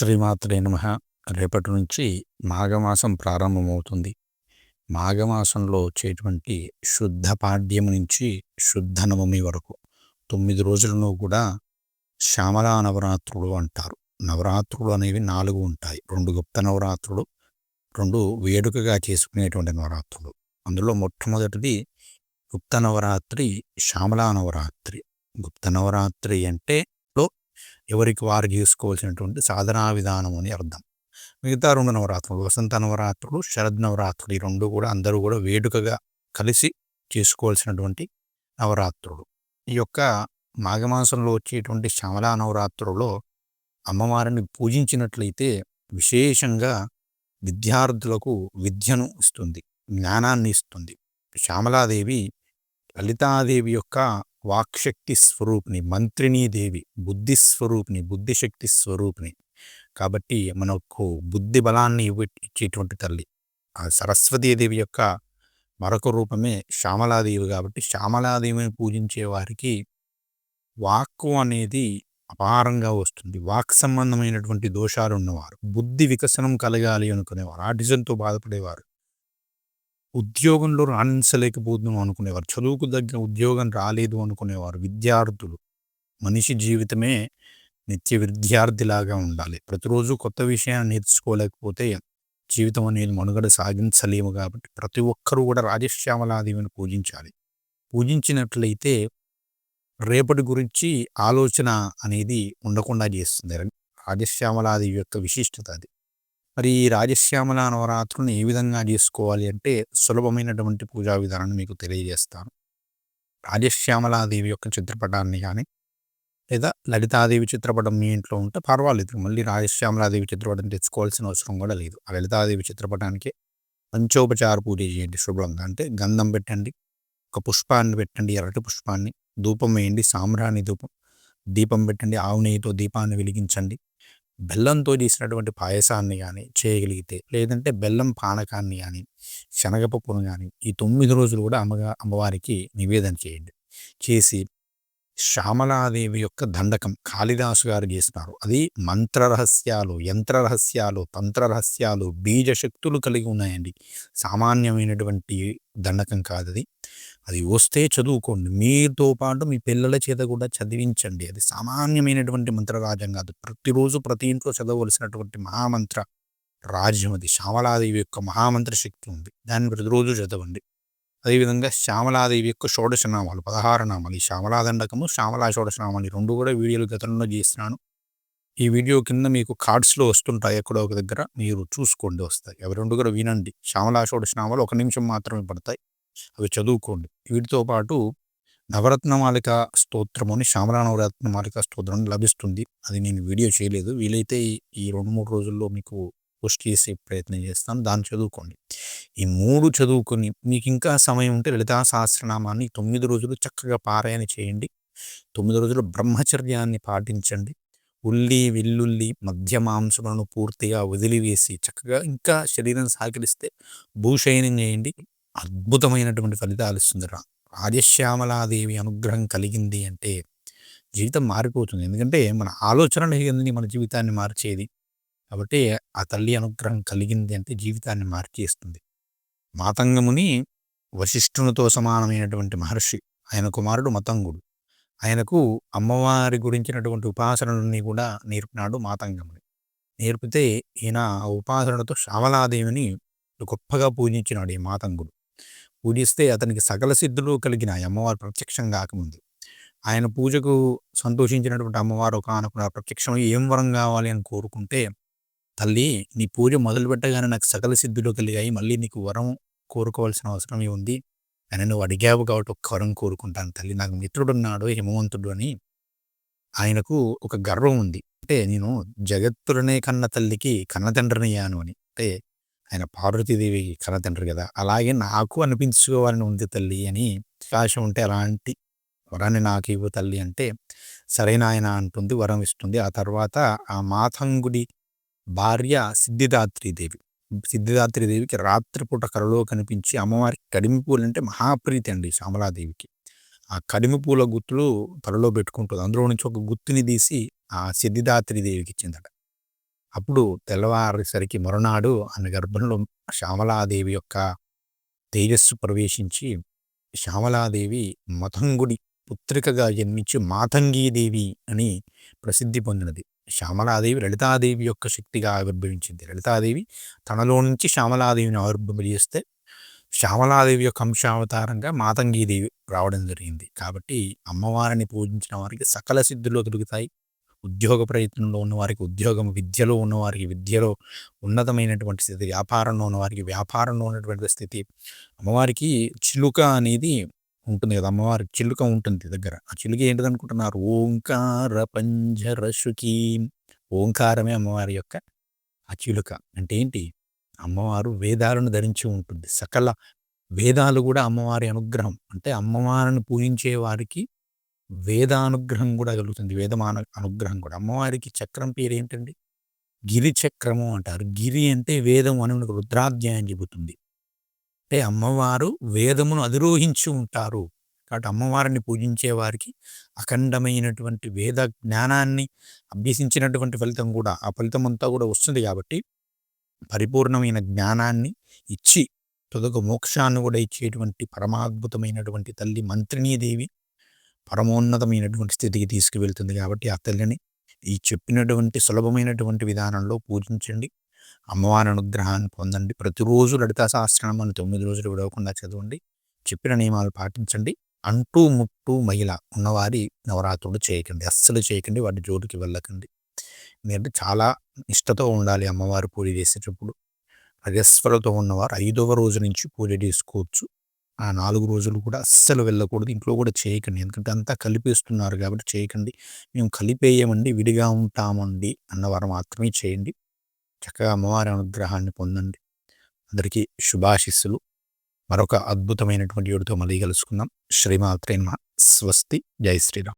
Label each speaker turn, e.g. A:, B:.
A: శ్రీమాత్రే నమ. రేపటి నుంచి మాఘమాసం ప్రారంభమవుతుంది. మాఘమాసంలో వచ్చేటువంటి శుద్ధ పాడ్యం నుంచి శుద్ధ నవమి వరకు తొమ్మిది రోజులను కూడా శ్యామలా నవరాత్రులు అంటారు. నవరాత్రులు అనేవి నాలుగు ఉంటాయి. రెండు గుప్త నవరాత్రులు రెండు వేడుకగా చేసుకునేటువంటి నవరాత్రులు. అందులో మొట్టమొదటిది గుప్త నవరాత్రి శ్యామలా నవరాత్రి. గుప్త నవరాత్రి అంటే ఎవరికి వారు చేసుకోవాల్సినటువంటి సాధనా విధానం అని అర్థం. మిగతా రెండు నవరాత్రులు వసంత నవరాత్రులు శరద్ నవరాత్రులు ఈ రెండు కూడా అందరూ కూడా వేడుకగా కలిసి చేసుకోవాల్సినటువంటి నవరాత్రులు. ఈ యొక్క మాఘమాసంలో వచ్చేటువంటి శ్యామలా నవరాత్రులో అమ్మవారిని పూజించినట్లయితే విశేషంగా విద్యార్థులకు విద్యను ఇస్తుంది జ్ఞానాన్ని ఇస్తుంది. శ్యామలాదేవి లలితాదేవి యొక్క వాక్శక్తి స్వరూపిణి మంత్రినీ దేవి బుద్ధి స్వరూపిణి బుద్ధిశక్తి స్వరూపిణి. కాబట్టి మనకు బుద్ధి బలాన్ని ఇచ్చేటువంటి తల్లి. ఆ సరస్వతీదేవి యొక్క మరొక రూపమే శ్యామలాదేవి కాబట్టి శ్యామలాదేవిని పూజించే వారికి వాక్కు అనేది అపారంగా వస్తుంది. వాక్ సంబంధమైనటువంటి దోషాలు ఉన్నవారు బుద్ధి వికసనం కలగాలి అనుకునేవారు ఆటిజంతో బాధపడేవారు. ఉద్యోగంలో రాణించలేకపోతున్నాం అనుకునేవారు. చదువుకు దగ్గర ఉద్యోగం రాలేదు అనుకునేవారు విద్యార్థులు. మనిషి జీవితమే నిత్య విద్యార్థిలాగా ఉండాలి. ప్రతిరోజు కొత్త విషయాన్ని నేర్చుకోలేకపోతే జీవితం అనేది మనుగడ సాగించలేము కాబట్టి ప్రతి ఒక్కరూ కూడా రాజశ్యామలాదేవిని పూజించాలి. పూజించినట్లయితే రేపటి గురించి ఆలోచన అనేది ఉండకుండా చేస్తుంది. రాజశ్యామలాదేవి యొక్క విశిష్టత అది. మరి ఈ రాజశ్యామల నవరాత్రులను ఏ విధంగా చేసుకోవాలి అంటే సులభమైనటువంటి పూజా విధానాన్ని మీకు తెలియజేస్తాను. రాజశ్యామలాదేవి యొక్క చిత్రపటాన్ని కానీ లేదా లలితాదేవి చిత్రపటం మీ ఇంట్లో ఉంటే పర్వాలేదు. మళ్ళీ రాజశ్యామలాదేవి చిత్రపటం తెచ్చుకోవాల్సిన అవసరం కూడా లేదు. ఆ లలితాదేవి చిత్రపటానికి పంచోపచార పూజ చేయండి శుభ్రంగా. అంటే గంధం పెట్టండి ఒక పుష్పాన్ని పెట్టండి ఎర్రటి పుష్పాన్ని ధూపం వేయండి సాంబ్రాణి ధూపం దీపం పెట్టండి ఆవు నెయ్యితో దీపాన్ని వెలిగించండి. బెల్లంతో చేసినటువంటి పాయసాన్ని కానీ చేయగలిగితే లేదంటే బెల్లం పానకాన్ని కానీ శనగపప్పును కానీ ఈ తొమ్మిది రోజులు కూడా అమ్మగా అమ్మవారికి నివేదన చేయండి. చేసి శ్యామలాదేవి యొక్క దండకం కాళిదాసు గారు చేస్తున్నారు అది మంత్ర రహస్యాలు యంత్ర రహస్యాలు తంత్ర రహస్యాలు బీజ శక్తులు కలిగి ఉన్నాయండి. సామాన్యమైనటువంటి దండకం కాదు అది వస్తే చదువుకోండి. మీతో పాటు మీ పిల్లల చేత కూడా చదివించండి. అది సామాన్యమైనటువంటి మంత్రరాజ్యం కాదు. ప్రతిరోజు ప్రతి ఇంట్లో చదవలసినటువంటి మహామంత్ర రాజ్యం అది. శ్యామలాదేవి యొక్క మహామంత్ర శక్తి ఉంది. దాన్ని ప్రతిరోజు చదవండి. అదేవిధంగా శ్యామలాదేవి యొక్క షోడశ నామాలు పదహారు నామాలు ఈ శ్యామలాదండకము శ్యామలా షోడశ నామాలు రెండు కూడా వీడియోలు గతంలో చేస్తున్నాను. ఈ వీడియో కింద మీకు కార్డ్స్లో వస్తుంటాయి. ఎక్కడో ఒక దగ్గర మీరు చూసుకోండి వస్తాయి. అవి రెండు కూడా వినండి. శ్యామలా షోడశ నామాలు ఒక నిమిషం మాత్రమే పడతాయి. అవి చదువుకోండి. వీటితో పాటు నవరత్నమాలిక స్తోత్రము అని శ్యామలా నవరత్నమాలిక స్తోత్రం లభిస్తుంది. అది నేను వీడియో చేయలేదు. వీలైతే ఈ రెండు మూడు రోజుల్లో మీకు పోస్ట్ చేసే ప్రయత్నం చేస్తాను. దాన్ని చదువుకోండి. ఈ మూడు చదువుకొని మీకు ఇంకా సమయం ఉంటే లలితా సహస్రనామాన్ని తొమ్మిది రోజులు చక్కగా పారాయణ చేయండి. తొమ్మిది రోజులు బ్రహ్మచర్యాన్ని పాటించండి. ఉల్లి వెల్లుల్లి మధ్య మాంసములను పూర్తిగా వదిలివేసి చక్కగా ఇంకా శరీరం సహకరిస్తే భూషయనం చేయండి. అద్భుతమైనటువంటి ఫలితాలు ఇస్తుంది రాజశ్యామలాదేవి అనుగ్రహం కలిగింది అంటే జీవితం మారిపోతుంది. ఎందుకంటే మన ఆలోచనలు మన జీవితాన్ని మార్చేది. కాబట్టి ఆ తల్లి అనుగ్రహం కలిగింది అంటే జీవితాన్ని మార్చేస్తుంది. మాతంగముని వశిష్ఠునితో సమానమైనటువంటి మహర్షి ఆయన కుమారుడు మతంగుడు. ఆయనకు అమ్మవారి గురించినటువంటి ఉపాసనలన్నీ కూడా నేర్పినాడు మాతంగముని. నేర్పితే ఈయన ఆ ఉపాసనలతో శ్యామలాదేవిని గొప్పగా పూజించినాడు ఈ మాతంగుడు. పూజిస్తే అతనికి సకల సిద్ధులు కలిగిన అమ్మవారు ప్రత్యక్షం కాకముందు. ఆయన పూజకు సంతోషించినటువంటి అమ్మవారు ఒక అనుకున్న ప్రత్యక్షం ఏం వరం కావాలి? అని కోరుకుంటే తల్లి నీ పూజ మొదలు పెట్టగానే నాకు సకల సిద్ధులు కలిగాయి. మళ్ళీ నీకు వరం కోరుకోవాల్సిన అవసరం ఉంది. అని నువ్వు అడిగావు కాబట్టి ఒక్క వరం కోరుకుంటాను తల్లి. నాకు మిత్రుడున్నాడు హిమవంతుడు అని ఆయనకు ఒక గర్వం ఉంది. అంటే నేను జగత్తులనే కన్న తల్లికి కన్నతండ్రినయ్యాను అని. అంటే ఆయన పార్వతీదేవి కన్నతండ్రి కదా! అలాగే నాకు అనిపించుకోవాలని ఉంది తల్లి అని అవకాశం ఉంటే అలాంటి వరాన్ని నాకు ఇవ్వు తల్లి అంటే సరైన ఆయన అంటుంది వరం ఇస్తుంది. ఆ తర్వాత ఆ మాతంగుడి భార్య సిద్ధిదాత్రిదేవి. సిద్ధిదాత్రిదేవికి రాత్రిపూట కలలో కనిపించి అమ్మవారికి కడిమి పూలు అంటే మహాప్రీతి అండి శ్యామలాదేవికి. ఆ కడిమి పూల గుత్తులు తలలో పెట్టుకుంటుంది. అందులో నుంచి ఒక గుత్తుని తీసి ఆ సిద్ధిదాత్రి దేవికి ఇచ్చిందట. అప్పుడు తెల్లవారేసరికి మరునాడు ఆమె గర్భంలో శ్యామలాదేవి యొక్క తేజస్సు ప్రవేశించి శ్యామలాదేవి మతంగుడి పుత్రికగా జన్మించి మాతంగీదేవి అని ప్రసిద్ధి పొందినది. శ్యామలాదేవి లలితాదేవి యొక్క శక్తిగా ఆవిర్భవించింది. లలితాదేవి తనలో నుంచి శ్యామలాదేవిని ఆవిర్భవిస్తే శ్యామలాదేవి యొక్క అంశావతారంగా మాతంగీదేవి రావడం జరిగింది. కాబట్టి అమ్మవారిని పూజించిన వారికి సకల సిద్ధులు దొరుకుతాయి. ఉద్యోగ ప్రయత్నంలో ఉన్నవారికి ఉద్యోగం విద్యలో ఉన్నవారికి విద్యలో ఉన్నతమైనటువంటి స్థితి వ్యాపారంలో ఉన్నవారికి వ్యాపారంలో ఉన్నటువంటి స్థితి అమ్మవారికి చిలుక అనేది ఉంటుంది కదా అమ్మవారి చిలుక ఉంటుంది దగ్గర. ఆ చిలుక ఏంటిదనుకుంటున్నారు? ఓంకార పంజర ఓంకారమే అమ్మవారి యొక్క ఆ చిలుక. అంటే ఏంటి? అమ్మవారు వేదాలను ధరించి ఉంటుంది. సకల వేదాలు కూడా అమ్మవారి అనుగ్రహం. అంటే అమ్మవారిని పూజించే వారికి వేదానుగ్రహం కూడా కలుగుతుంది. వేదమాన అనుగ్రహం కూడా. అమ్మవారికి చక్రం పేరు ఏంటండి గిరి చక్రము అంటారు. గిరి అంటే వేదం అని మనకు రుద్రాధ్యాయం చెబుతుంది. అంటే అమ్మవారు వేదమును అధిరోహించి ఉంటారు. కాబట్టి అమ్మవారిని పూజించే వారికి అఖండమైనటువంటి వేద జ్ఞానాన్ని అభ్యసించినటువంటి ఫలితం కూడా ఆ ఫలితం అంతా కూడా వస్తుంది కాబట్టి పరిపూర్ణమైన జ్ఞానాన్ని ఇచ్చి తొదగ మోక్షాన్ని కూడా ఇచ్చేటువంటి పరమాద్భుతమైనటువంటి తల్లి మంత్రినీదేవి పరమోన్నతమైనటువంటి స్థితికి తీసుకువెళ్తుంది కాబట్టి ఆ తల్లిని ఈ చెప్పినటువంటి సులభమైనటువంటి విధానంలో పూజించండి. అమ్మవారి అనుగ్రహాన్ని పొందండి. ప్రతిరోజు లలితా సహస్రనామాన్ని తొమ్మిది రోజులు విడవకుండా చదవండి. చెప్పిన నియమాలు పాటించండి. అంటూ ముట్టు మహిళ ఉన్నవారి నవరాత్రులు చేయకండి. అస్సలు చేయకండి. వాటి జోలికి వెళ్ళకండి. ఎందుకంటే చాలా నిష్టతో ఉండాలి అమ్మవారు పూజ చేసేటప్పుడు. రజస్వరతో ఉన్నవారు ఐదవ రోజు నుంచి పూజ చేసుకోవచ్చు. ఆ నాలుగు రోజులు కూడా అస్సలు వెళ్ళకూడదు. ఇంట్లో కూడా చేయకండి. ఎందుకంటే అంతా కలిపేస్తున్నారు కాబట్టి చేయకండి. మేము కలిపేయమండి విడిగా ఉంటామండి అన్నవారు మాత్రమే చేయండి. చక్కగా అమ్మవారి అనుగ్రహాన్ని పొందండి. అందరికీ శుభాశిస్సులు. మరొక అద్భుతమైనటువంటి యుడితో మళ్ళీ కలుసుకుందాం. శ్రీమాత్రే స్వస్తి. జై శ్రీరామ్.